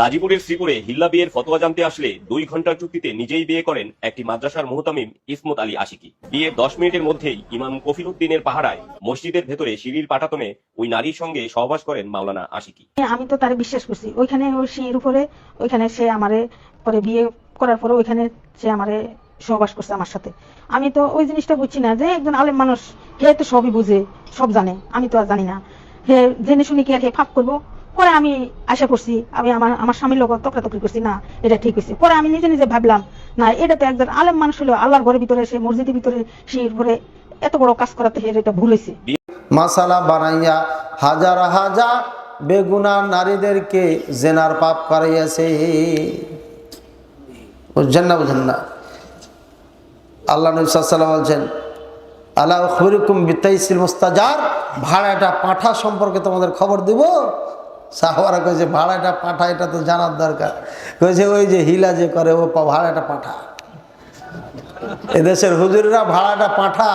গাজীপুরের শ্রীপুরে হিল্লা বিয়ের ফতোয়া জানতে আসলে দুই ঘণ্টার চুক্তিতে নিজেই বিয়ে করেন একটি মাদ্রাসার মোহতামিম ইসমত আলী আশিকি। বিয়ের দশ মিনিটের মধ্যেই ইমাম কফিল উদ্দিনের পাহারায় মসজিদের ভেতরে সিঁড়ির পাটাতনে ওই নারীর সঙ্গে সহবাস করেন মাওলানা আশিকি। আমি তো তারে বিশ্বাস করছি। ওইখানে ওই সিঁড়ির উপরে, ওইখানে সে আমারে পরে বিয়ে করার পরে ওইখানে সে আমারে সহবাস করছে আমার সাথে। আমি তো ওই জিনিসটা বুঝছি না যে একজন আলেম মানুষ, হে তো সবই বুঝে, সব জানে। আমি তো আর জানি না। হে জেনে শুনে কি আর ফাঁক করব? পরে আমি আশা করছি, আমি আমার আমার স্বামীর লোক তকরাতকরি করছি, না, এটা ঠিক হয়েছে। পরে আমি নিজে নিজে ভাবলাম, না, এটা তো একজন আলেম মানুষ হলো আল্লাহর ঘরের ভিতরে সে মসজিদের ভিতরে সিঁড়ির উপরে এত বড় কাজ করাতে এটা ভুল হয়েছে। মাসালা বানাইয়া হাজার হাজার বেগুনা নারীদেরকে জেনার পাপ করাইয়াছে। বুঝছেন না বুঝেন না? আল্লাহ নবীলাম বলছেন আল্লাহ বিতাইসিল মুস্তাজার ভাড়াটা পাঠা সম্পর্কে তোমাদের খবর দিব। সাহবারা কয়েছে ভাড়াটা পাঠা, এটা তো জানার দরকার। কয়েছে ওই যে হিলা যে করে, ও ভাড়াটা পাঠা। এদেশের হুজুররা ভাড়াটা পাঠা।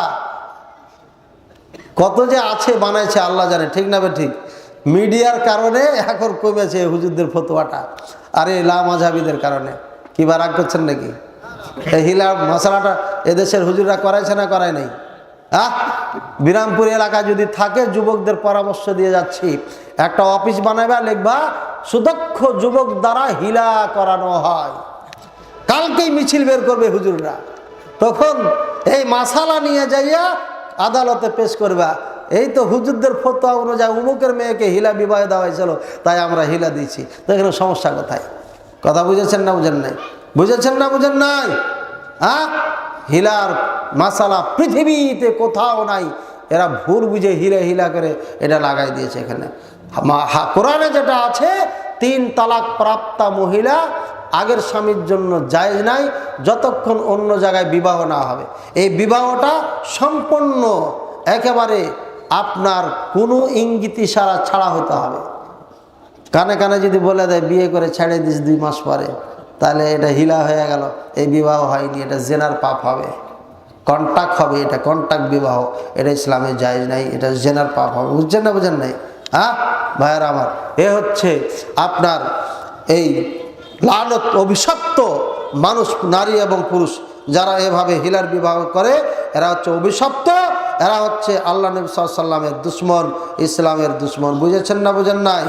কত যে আছে বানাইছে আল্লাহ জানে, ঠিক না ঠিক? মিডিয়ার কারণে এখন কমেছে হুজুরদের ফতোয়াটা। আর এই লা মাঝাবিদের কারণে। কি বা রাগ করছেন নাকি? হিলা মশলাটা এদেশের হুজুররা করাইছে না করায় নাই? হ্যাঁ বিরামপুর এলাকায় যদি থাকে, যুবকদের পরামর্শ দিয়ে যাচ্ছি। একটা অফিস বানাবা লিখবা, সুদক্ষ যুবক দ্বারা হিলা করানো হয়। কালকেই মিছিল বের করবে হুজুররা। তখন এই মাসালা নিয়ে যাইয়া আদালতে পেশ করবা। এই তো হুজুরদের ফতোয়া অনুযায়ী উমুকের মেয়েকে হিলা বিবাহ দেওয়া হয়েছিল, তাই আমরা হিলা দিয়েছি। তো এখানে সমস্যা কোথায়? কথা বুঝেছেন না বুঝেন নাই? বুঝেছেন না বুঝেন নাই? হ্যাঁ হিলার মাসালা পৃথিবীতে কোথাও নাই। এরা ভুল বুঝে হিলে হিলা করে এটা লাগাই দিয়েছে এখানে। কোরআনে যেটা আছে, তিন তালাক প্রাপ্তা মহিলা আগের স্বামীর জন্য জায়েজ নাই, যতক্ষণ অন্য জায়গায় বিবাহ না হবে। এই বিবাহটা সম্পূর্ণ একেবারে আপনার কোনো ইঙ্গিত ইশারা ছাড়া হতে হবে। কানে কানে যদি বলে দেয়, বিয়ে করে ছেড়ে দিস দুই মাস পরে। তাহলে এটা হিলা হয়ে গেল। এই বিবাহ হয়নি, এটা জেনার পাপ হবে। কন্টাক্ট হবে এটা, কন্টাক্ট বিবাহ। এটা ইসলামে জায়েজ নাই, এটা জেনার পাপ হবে। বুঝছেন না বুঝেন নাই? হ্যাঁ? ভাইয়ের আমার, এ হচ্ছে আপনার এই লালত অভিশপ্ত মানুষ, নারী এবং পুরুষ, যারা এভাবে হিলার বিবাহ করে, এরা হচ্ছে অভিশপ্ত, এরা হচ্ছে আল্লাহ নবী সাল্লামের দুশ্মন, ইসলামের দুশ্মন। বুঝেছেন না বুঝেন নাই?